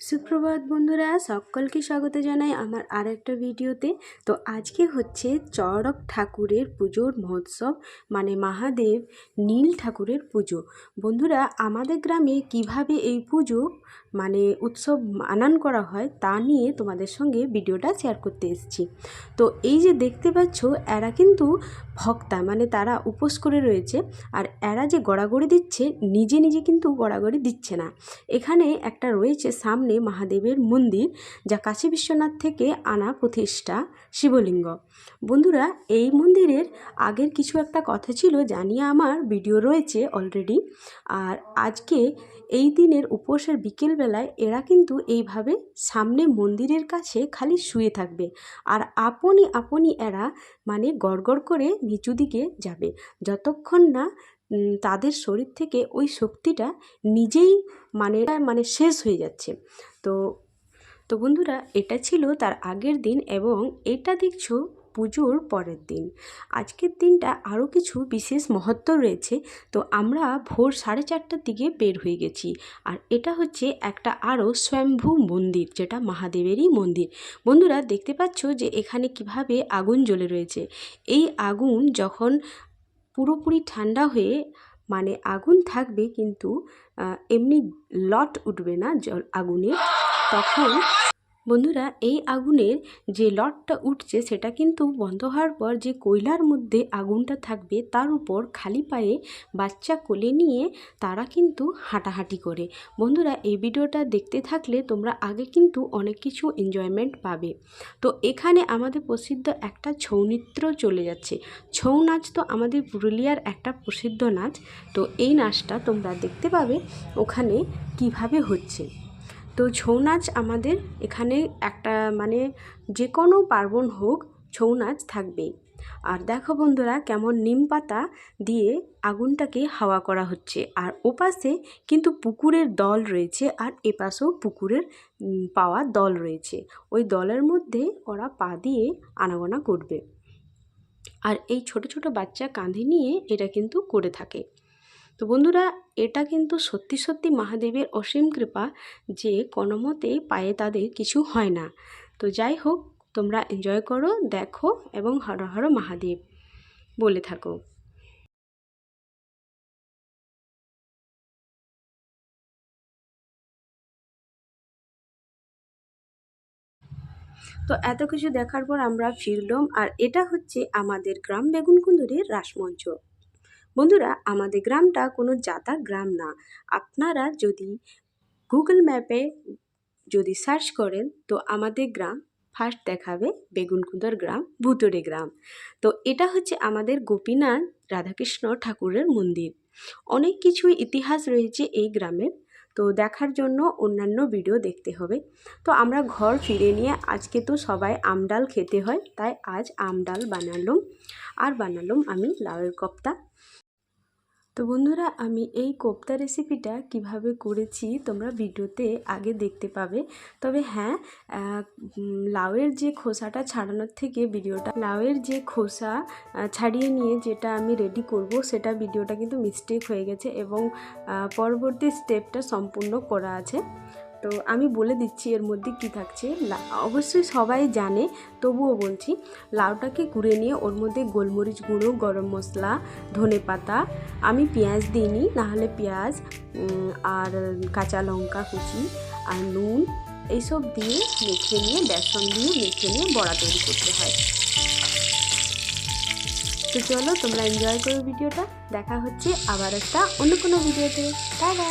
সুপ্রভাত বন্ধুরা, সকলকে স্বাগত জানাই আমার আর একটা ভিডিওতে। তো আজকে হচ্ছে চড়ক ঠাকুরের পুজোর মহোৎসব মানে মহাদেব নীল ঠাকুরের পুজো। বন্ধুরা, আমাদের গ্রামে কীভাবে এই পুজো মানে উৎসব মানান করা হয় তা নিয়ে তোমাদের সঙ্গে ভিডিওটা শেয়ার করতে এসেছি। তো এই যে দেখতে পাচ্ছ, এরা কিন্তু ভক্তা মানে তারা উপোস করে রয়েছে, আর এরা যে গড়াগড়ি দিচ্ছে, নিজে নিজে কিন্তু গড়াগড়ি দিচ্ছে না। এখানে একটা রয়েছে সামনে মহাদেবের মন্দির, যা কাশী বিশ্বনাথ থেকে আনা প্রতিষ্ঠা, শিবলিঙ্গ। বন্ধুরা, এই মন্দিরের আগের কিছু একটা কথা ছিল জানিয়ে আমার ভিডিও রয়েছে অলরেডি আর আজকে এই দিনের উপোসের বিকেলবেলায় এরা কিন্তু এইভাবে সামনে মন্দিরের কাছে খালি শুয়ে থাকবে। আর আপনি আপনি এরা মানে গড়গড় করে নিচু দিকে যাবে। যতক্ষণ না তাদের শরীর থেকে ওই শক্তিটা নিজেই মানে মানে শেষ হয়ে যাচ্ছে। তো তো বন্ধুরা, এটা ছিল তার আগের দিন এবং এটা দেখছ পুজোর পরের দিন। আজকের দিনটা আরও কিছু বিশেষ মহত্ব রয়েছে। তো আমরা ভোর সাড়ে চারটার দিকে বের হয়ে গেছি। আর এটা হচ্ছে একটা আরও স্বয়ম্ভু মন্দির, যেটা মহাদেবেরই মন্দির। বন্ধুরা, দেখতে পাচ্ছ যে এখানে কীভাবে আগুন জ্বলে রয়েছে। এই আগুন যখন পুরোপুরি ঠান্ডা হয়ে মানে আগুন থাকবে কিন্তু এমনি লট উঠবে না জল আগুনে। তখন বন্ধুরা, এই আগুনের যে লটটা উঠছে, সেটা কিন্তু বন্ধ হওয়ার পর যে কয়লার মধ্যে আগুনটা থাকবে, তার উপর খালি পায়ে বাচ্চা কোলে নিয়ে তারা কিন্তু হাঁটাহাঁটি করে। বন্ধুরা, এই ভিডিওটা দেখতে থাকলে তোমরা আগে কিন্তু অনেক কিছু এনজয়মেন্ট পাবে। তো এখানে আমাদের প্রসিদ্ধ একটা ছৌ নৃত্য চলে যাচ্ছে। ছৌ নাচ তো আমাদের পুরুলিয়ার একটা প্রসিদ্ধ নাচ। তো এই নাচটা তোমরা দেখতে পাবে ওখানে কীভাবে হচ্ছে। তো ছৌ নাচ আমাদের এখানে একটা মানে যে কোনো পার্বণ হোক, ছৌ নাচ থাকবেই। আর দেখো বন্ধুরা কেমন নিম পাতা দিয়ে আগুনটাকে হাওয়া করা হচ্ছে। আর ওপাশে কিন্তু পুকুরের দল রয়েছে আর এপাশেও পুকুরের পাওয়া দল রয়েছে। ওই দলের মধ্যে ওরা পা দিয়ে আনাগোনা করবে। আর এই ছোট ছোট বাচ্চা কাঁধে নিয়ে এটা কিন্তু করে থাকে। তো বন্ধুরা, এটা কিন্তু সত্যি সত্যি মহাদেবের অসীম কৃপা যে কোনো মতেই পায়ে তাদের কিছু হয় না। তো যাই হোক, তোমরা এনজয় করো, দেখো এবং হর হর মহাদেব বলে থাকো। তো এত কিছু দেখার পর আমরা ফিরলাম আর এটা হচ্ছে আমাদের গ্রাম বেগুনকুন্দুরের রাসমঞ্চ। বন্ধুরা, আমাদের গ্রামটা কোনো জাতা গ্রাম না। আপনারা যদি গুগল ম্যাপে যদি সার্চ করেন, তো আমাদের গ্রাম ফার্স্ট দেখাবে বেগুনকুন্দর গ্রাম ভুতুরে গ্রাম। তো এটা হচ্ছে আমাদের গোপীনাথ রাধাকৃষ্ণ ঠাকুরের মন্দির। অনেক কিছু ইতিহাস রয়েছে এই গ্রামের, তো দেখার জন্য অন্যান্য ভিডিও দেখতে হবে। তো আমরা ঘর ফিরে নিয়ে, আজকে তো সবাই আমডাল খেতে হয়, তাই আজ আমডাল বানালাম। আর বানালাম আমি লাউয়ের কোপ্তা। তো বন্ধুরা, আমি এই কোপ্তা রেসিপিটা কীভাবে করেছি তোমরা ভিডিওতে আগে দেখতে পাবে। তবে হ্যাঁ লাউয়ের যে খোসাটা ছাড়ানোর থেকে ভিডিওটা, লাউয়ের যে খোসা ছাড়িয়ে নিয়ে যেটা আমি রেডি করব, সেটা ভিডিওটা কিন্তু মিস্টেক হয়ে গেছে এবং পরবর্তী স্টেপটা সম্পূর্ণ করা আছে। তো আমি বলে দিচ্ছি এর মধ্যে কি থাকছে। অবশ্যই সবাই জানে, তবুও বলছি, লাউটাকে কুড়ে নিয়ে ওর মধ্যে গোলমরিচ গুঁড়ো, গরম মশলা, ধনে পাতা, আমি পেঁয়াজ দিইনি, নাহলে পেঁয়াজ আর কাঁচা লঙ্কা কুচি আর নুন, এইসব দিয়ে মেখে নিয়ে, বেসন দিয়ে মেখে নিয়ে বড়া তৈরি করতে হয়। তো চলো তোমরা এনজয় করো ভিডিওটা, দেখা হচ্ছে আবার একটা অন্য কোনো ভিডিওতে। টাটা